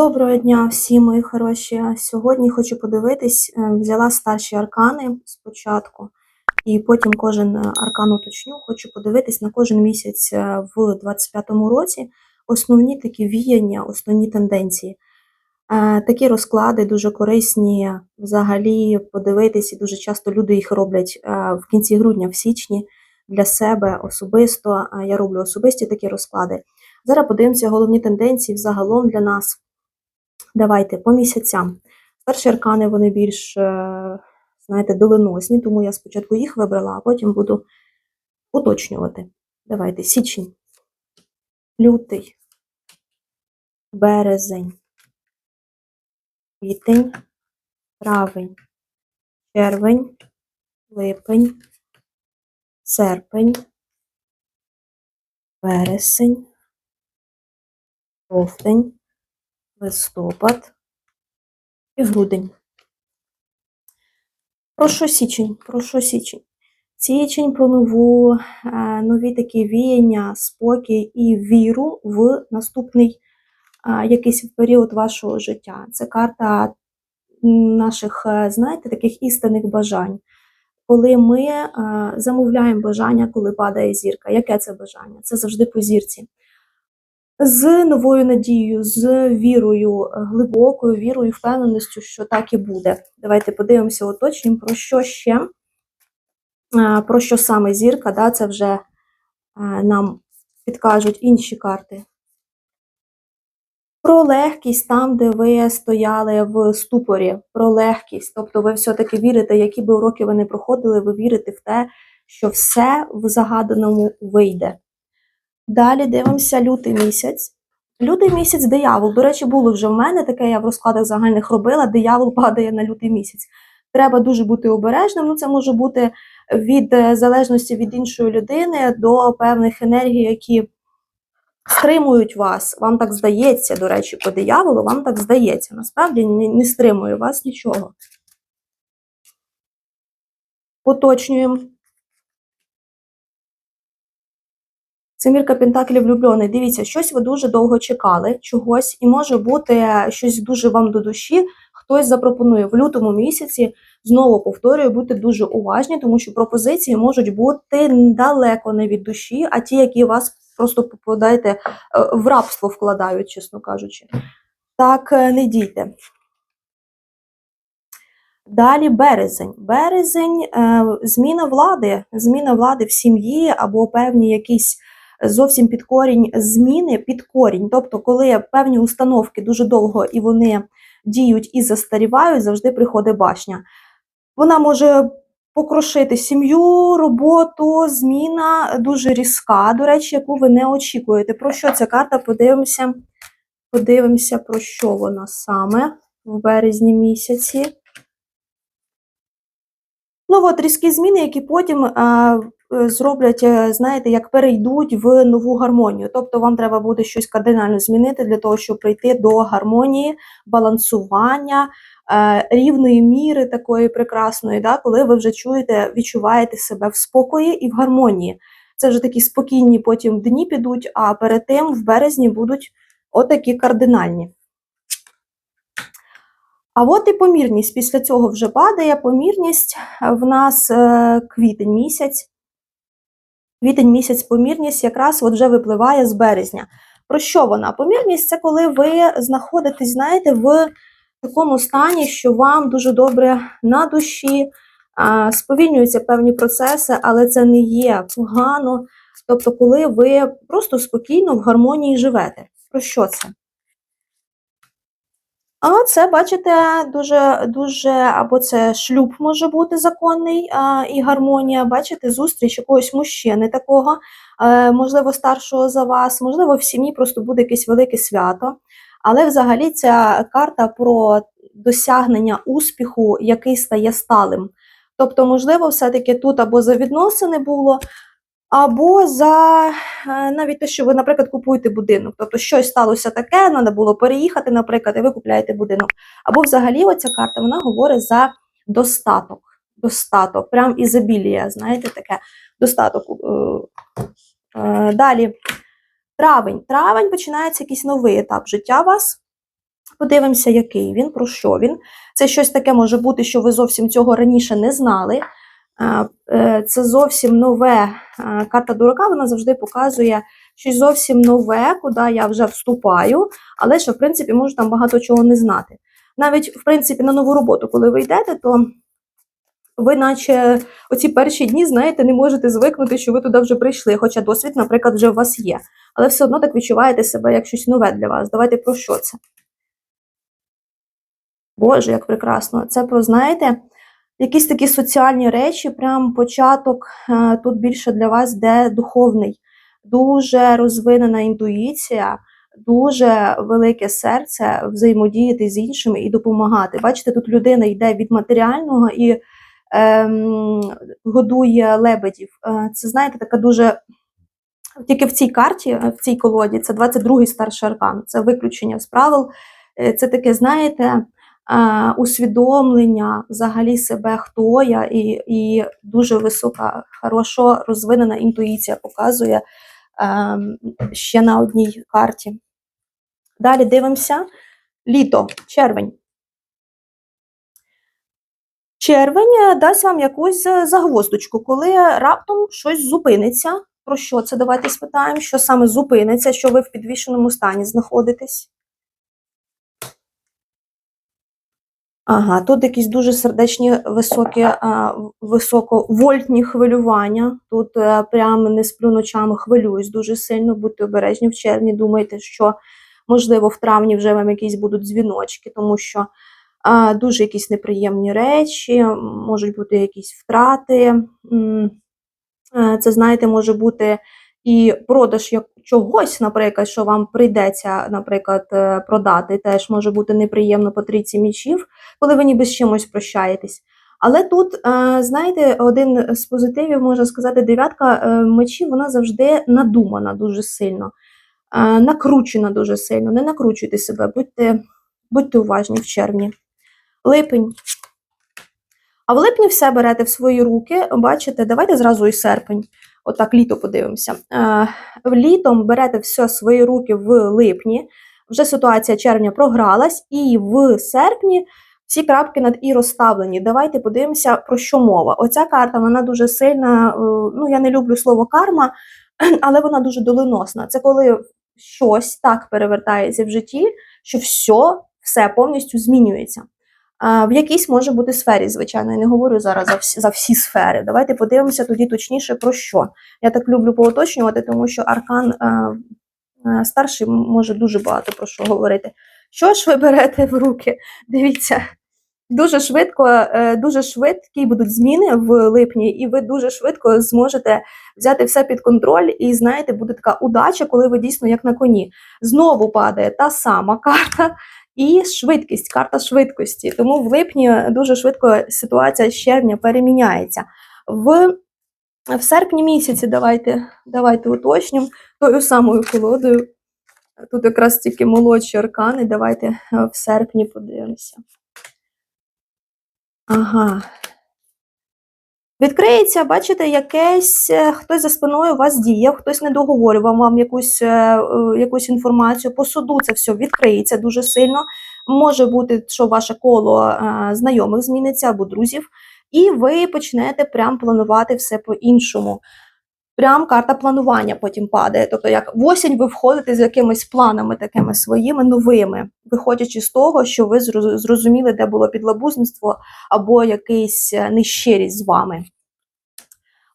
Доброго дня всім мої хороші. Сьогодні хочу подивитись, е, взяла старші аркани спочатку, і потім кожен е, аркан уточню. Хочу подивитись на кожен місяць е, в 25-му році основні такі віяння, основні тенденції. Такі розклади дуже корисні взагалі подивитись, і дуже часто люди їх роблять в кінці грудня, в січні для себе особисто. Я роблю особисті такі розклади. Зараз подивимося головні тенденції взагалом для нас. Давайте по місяцям. Перші аркани вони більш, е, знаєте, доленосні, тому я спочатку їх вибрала, а потім буду уточнювати. Давайте січень, лютий, березень, квітень, травень, червень, липень, серпень, вересень, жовтень листопад і грудень. Про що січень? Про що січень? Січень про нову, е, нові такі віяння, спокій і віру в наступний е, якийсь період вашого життя. Це карта наших, е, знаєте, таких істинних бажань. Коли ми замовляємо бажання, коли падає зірка. Яке це бажання? Це завжди по зірці з новою надією, з вірою, глибокою вірою, впевненістю, що так і буде. Давайте подивимося уточнім, про що ще, про що саме зірка, да, це вже нам підкажуть інші карти. Про легкість там, де ви стояли в ступорі, про легкість. Тобто ви все-таки вірите, які би уроки ви не проходили, ви вірите в те, що все в загаданому вийде. Далі дивимося лютий місяць. Лютий місяць диявол. До речі, було вже в мене таке, я в розкладах загальних робила, диявол падає на лютий місяць. Треба дуже бути обережним. Ну, це може бути від е, залежності від іншої людини до певних енергій, які стримують вас. Вам так здається, до речі, по дияволу, вам так здається. Насправді не, стримує вас нічого. Уточнюємо. Семірка Пентаклів влюблений. Дивіться, щось ви дуже довго чекали, чогось, і може бути щось дуже вам до душі. Хтось запропонує в лютому місяці. Знову повторюю, будьте дуже уважні, тому що пропозиції можуть бути далеко не від душі, а ті, які вас просто попадаєте е, в рабство вкладають, чесно кажучи. Так е, не дійте. Далі березень. Березень е, зміна влади, зміна влади в сім'ї або певні якісь зовсім під корінь зміни під корінь. Тобто, коли певні установки дуже довго і вони діють і застарівають, завжди приходить башня. Вона може покрошити сім'ю, роботу, зміна дуже різка, до речі, яку ви не очікуєте. Про що ця карта? Подивимося, подивимося, про що вона саме в березні місяці. Ну, от різкі зміни, які потім а, зроблять, е, знаєте, як перейдуть в нову гармонію. Тобто вам треба буде щось кардинально змінити для того, щоб прийти до гармонії, балансування, е, рівної міри такої прекрасної, да, коли ви вже чуєте, відчуваєте себе в спокої і в гармонії. Це вже такі спокійні потім дні підуть, а перед тим в березні будуть отакі кардинальні. А от і помірність. Після цього вже падає помірність. В нас е, квітень місяць. Квітень місяць помірність якраз от вже випливає з березня. Про що вона? Помірність це коли ви знаходитесь, знаєте, в такому стані, що вам дуже добре на душі, сповільнюються певні процеси, але це не є погано. Тобто, коли ви просто спокійно в гармонії живете. Про що це? А це, бачите, дуже, дуже, або це шлюб може бути законний а, і гармонія, бачите, зустріч якогось мужчини такого, е, можливо, старшого за вас, можливо, в сім'ї просто буде якесь велике свято. Але взагалі ця карта про досягнення успіху, який стає сталим. Тобто, можливо, все-таки тут або за відносини було, або за е, навіть те, що ви, наприклад, купуєте будинок. Тобто щось сталося таке, треба було переїхати, наприклад, і ви купляєте будинок. Або взагалі оця карта вона говорить за достаток. Достаток, прям ізобілія, знаєте, таке достаток. Е, е, Далі, травень. Травень починається якийсь новий етап життя вас. Подивимося, який він, про що він. Це щось таке може бути, що ви зовсім цього раніше не знали. Е, Це зовсім нове. Карта дурака вона завжди показує щось зовсім нове, куди я вже вступаю, але що, в принципі, можу там багато чого не знати. Навіть, в принципі, на нову роботу, коли ви йдете, то ви, наче оці перші дні, знаєте, не можете звикнути, що ви туди вже прийшли, хоча досвід, наприклад, вже у вас є. Але все одно так відчуваєте себе як щось нове для вас. Давайте про що це? Боже, як прекрасно. Це про, знаєте, якісь такі соціальні речі, прям початок е, тут більше для вас, де духовний, дуже розвинена інтуїція, дуже велике серце взаємодіяти з іншими і допомагати. Бачите, тут людина йде від матеріального і ем, годує лебедів. Е, Це, знаєте, така дуже. Тільки в цій карті, в цій колоді, це 22-й старший аркан, це виключення з правил. Е, Це таке, знаєте, усвідомлення взагалі себе, хто я, і, і дуже висока, хорошо розвинена інтуїція показує ем, ще на одній карті. Далі дивимося. Літо, червень. Червень е, дасть вам якусь е, загвоздочку, коли раптом щось зупиниться. Про що це? Давайте спитаємо, що саме зупиниться, що ви в підвішеному стані знаходитесь. Ага, тут якісь дуже сердечні високі, високовольтні хвилювання. Тут е, прямо не сплю ночами, хвилююсь дуже сильно, будьте обережні в червні. Думайте, що можливо в травні вже вам якісь будуть дзвіночки, тому що дуже якісь неприємні речі, можуть бути якісь втрати. Е, Це, знаєте, може бути і продаж як чогось, наприклад, що вам прийдеться, наприклад, е, продати, теж може бути неприємно по трійці мічів, коли ви ніби з чимось прощаєтесь. Але тут, е, знаєте, один з позитивів, можна сказати, дев'ятка е, мечів, вона завжди надумана дуже сильно, накручена дуже сильно. Не накручуйте себе, будьте, будьте уважні в червні. Липень. А в липні все берете в свої руки. Бачите, давайте зразу і серпень. Отак літо подивимося. Е, літом берете все свої руки в липні. Вже ситуація червня програлась, і в серпні всі крапки над і розставлені. Давайте подивимося, про що мова. Оця карта вона дуже сильна. е, Ну, я не люблю слово карма, але вона дуже доленосна. Це коли щось так перевертається в житті, що все, все повністю змінюється. В якійсь може бути сфері, звичайно, я не говорю зараз за всі, за всі сфери. Давайте подивимося тоді точніше про що. Я так люблю поуточнювати, тому що аркан е, е, старший може дуже багато про що говорити. Що ж ви берете в руки? Дивіться, дуже швидко, е, дуже швидкі будуть зміни в липні, і ви дуже швидко зможете взяти все під контроль. І знаєте, буде така удача, коли ви дійсно як на коні. Знову падає та сама карта. І швидкість, карта швидкості. Тому в липні дуже швидко ситуація з червня переміняється. В, в серпні місяці давайте, давайте уточнимо тою самою колодою. Тут якраз тільки молодші аркани. Давайте е, в серпні подивимося. Ага. Відкриється, бачите, якесь е, хтось за спиною вас діяв, хтось не договорював вам якусь, е, е, якусь інформацію. По суду це все відкриється дуже сильно. Може бути, що ваше коло знайомих зміниться або друзів, і ви почнете прям планувати все по-іншому. Прям карта планування потім падає. Тобто, як в осінь ви входите з якимись планами такими своїми новими, виходячи з того, що ви зрозуміли, де було підлабузництво або якийсь е, нещирість з вами.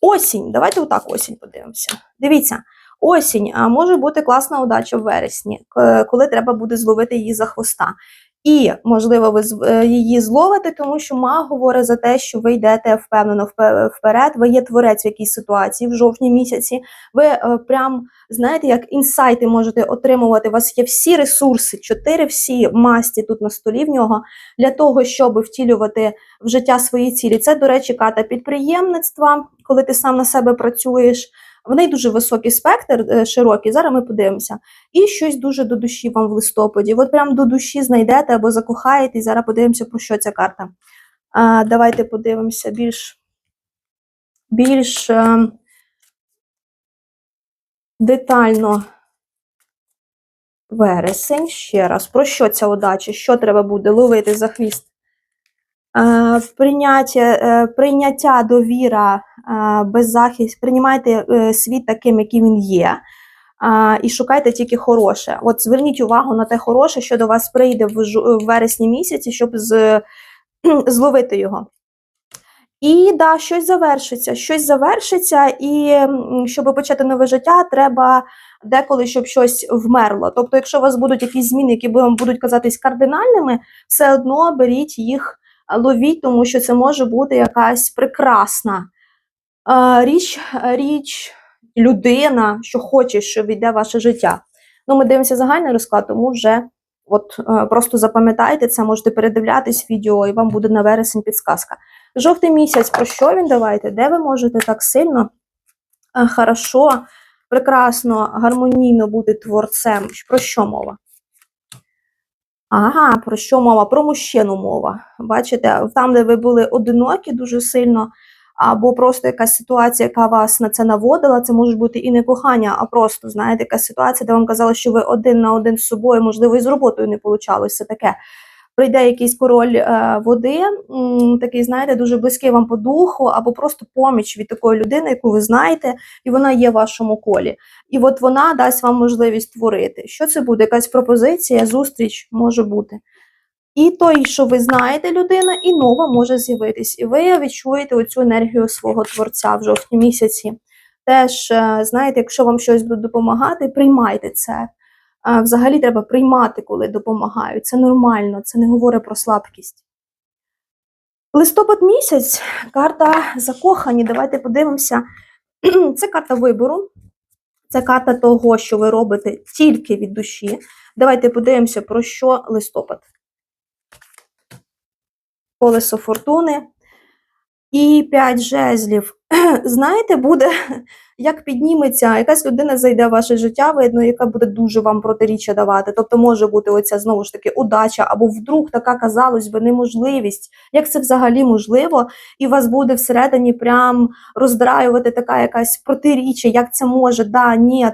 Осінь. Давайте отак осінь подивимося. Дивіться, осінь може бути класна удача в вересні, коли треба буде зловити її за хвоста. І, можливо, ви е, її зловите, тому що маг говорить за те, що ви йдете впевнено впе- вперед, ви є творець в якійсь ситуації в жовтні місяці. Ви е, прям знаєте, як інсайти можете отримувати. У вас є всі ресурси, чотири всі масті тут на столі в нього для того, щоб втілювати в життя свої цілі. Це, до речі, карта підприємництва, коли ти сам на себе працюєш. В неї дуже високий спектр, е, широкий. Зараз ми подивимося. І щось дуже до душі вам в листопаді. От прям до душі знайдете або закохаєтесь. Зараз подивимося, про що ця карта. А, давайте подивимося більш, більш е, детально Вересень. Ще раз. Про що ця удача? Що треба буде ловити за хвіст? Е, прийняття, е, прийняття довіра, е, беззахист, приймайте світ таким, яким він є. І шукайте тільки хороше. От зверніть увагу на те хороше, що до вас прийде в, вересні місяці, щоб з, зловити його. І да, щось завершиться. Щось завершиться, і щоб почати нове життя, треба деколи, щоб щось вмерло. Тобто, якщо у вас будуть якісь зміни, які вам будуть казатись кардинальними, все одно беріть їх, ловіть, тому що це може бути якась прекрасна річ, річ, людина, що хоче, що війде ваше життя. Ну, ми дивимося загальний розклад, тому вже от е, просто запам'ятайте це, можете передивлятись відео, і вам буде на вересень підсказка. Жовтий місяць, про що він давайте? Де ви можете так сильно, е, хорошо, прекрасно, гармонійно бути творцем? Про що мова? Ага, про що мова? Про мужчину мова. Бачите, там, де ви були одинокі дуже сильно, або просто якась ситуація, яка вас на це наводила, це може бути і не кохання, а просто, знаєте, якась ситуація, де вам казали, що ви один на один з собою, можливо, і з роботою не получалось, таке. Прийде якийсь король е, води, такий, знаєте, дуже близький вам по духу, або просто поміч від такої людини, яку ви знаєте, і вона є в вашому колі. І от вона дасть вам можливість творити. Що це буде? Якась пропозиція, зустріч може бути. І той, що ви знаєте людина, і нова може з'явитись. І ви відчуєте оцю енергію свого творця в жовтні місяці. Теж, е, знаєте, якщо вам щось буде допомагати, приймайте це. Взагалі треба приймати, коли допомагають. Це нормально, це не говорить про слабкість. Листопад місяць, карта закохані. Давайте подивимося. Це карта вибору. Це карта того, що ви робите тільки від душі. Давайте подивимося, про що листопад. Колесо фортуни і 5 жезлів. Знаєте, буде, як підніметься, якась людина зайде в ваше життя, видно, яка буде дуже вам протиріччя давати. Тобто може бути оця знову ж таки удача, або вдруг така, казалось би, неможливість. Як це взагалі можливо? І вас буде всередині прям роздраювати така якась протиріччя, як це може, да, ні,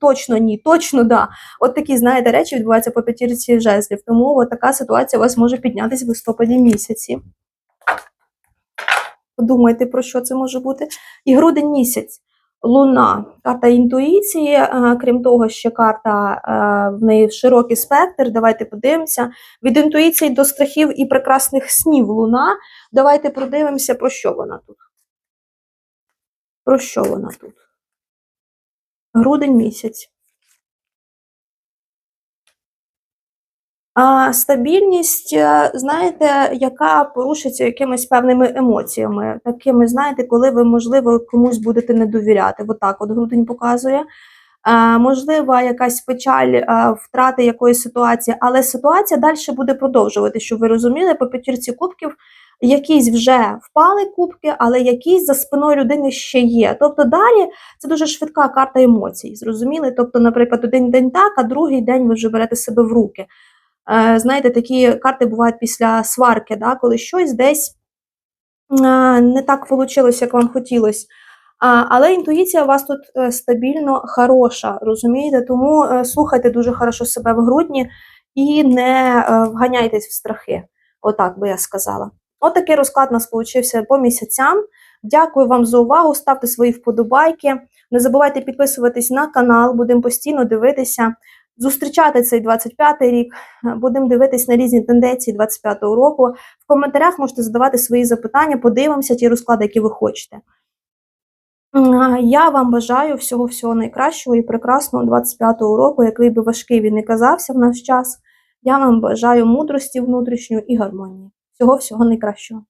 точно ні, точно да. От такі, знаєте, речі відбуваються по п'ятірці жезлів. Тому от така ситуація у вас може піднятися в листопаді місяці. Подумайте, про що це може бути. І грудень місяць. Луна, карта інтуїції, е, крім того, ще карта е, в неї широкий спектр. Давайте подивимося. Від інтуїції до страхів і прекрасних снів луна. Давайте подивимося, про що вона тут. Про що вона тут? Грудень місяць. А стабільність, е, знаєте, яка порушиться якимись певними емоціями, такими, знаєте, коли ви, можливо, комусь будете не довіряти. Отак, от грудень показує. А, можлива якась печаль а, втрати якоїсь ситуації, але ситуація далі буде продовжувати, щоб ви розуміли, по п'ятірці кубків якісь вже впали кубки, але якісь за спиною людини ще є. Тобто далі це дуже швидка карта емоцій. Зрозуміли? Тобто, наприклад, один день так, а другий день ви вже берете себе в руки. Е, знаєте, такі карти бувають після сварки, да, коли щось десь е, не так вийшло, як вам хотілося. Але інтуїція у вас тут е, стабільно хороша, розумієте? Тому слухайте дуже хорошо себе в грудні і не вганяйтесь в страхи. Отак би я сказала. От такий розклад у нас получився по місяцям. Дякую вам за увагу. Ставте свої вподобайки. Не забувайте підписуватись на канал, будемо постійно дивитися, зустрічати цей 25-й рік. Будемо дивитись на різні тенденції 25-го року. В коментарях можете задавати свої запитання, подивимося ті розклади, які ви хочете. Я вам бажаю всього-всього найкращого і прекрасного 25-го року, який би важкий він не казався в наш час. Я вам бажаю мудрості внутрішньої і гармонії. Всього-всього найкращого.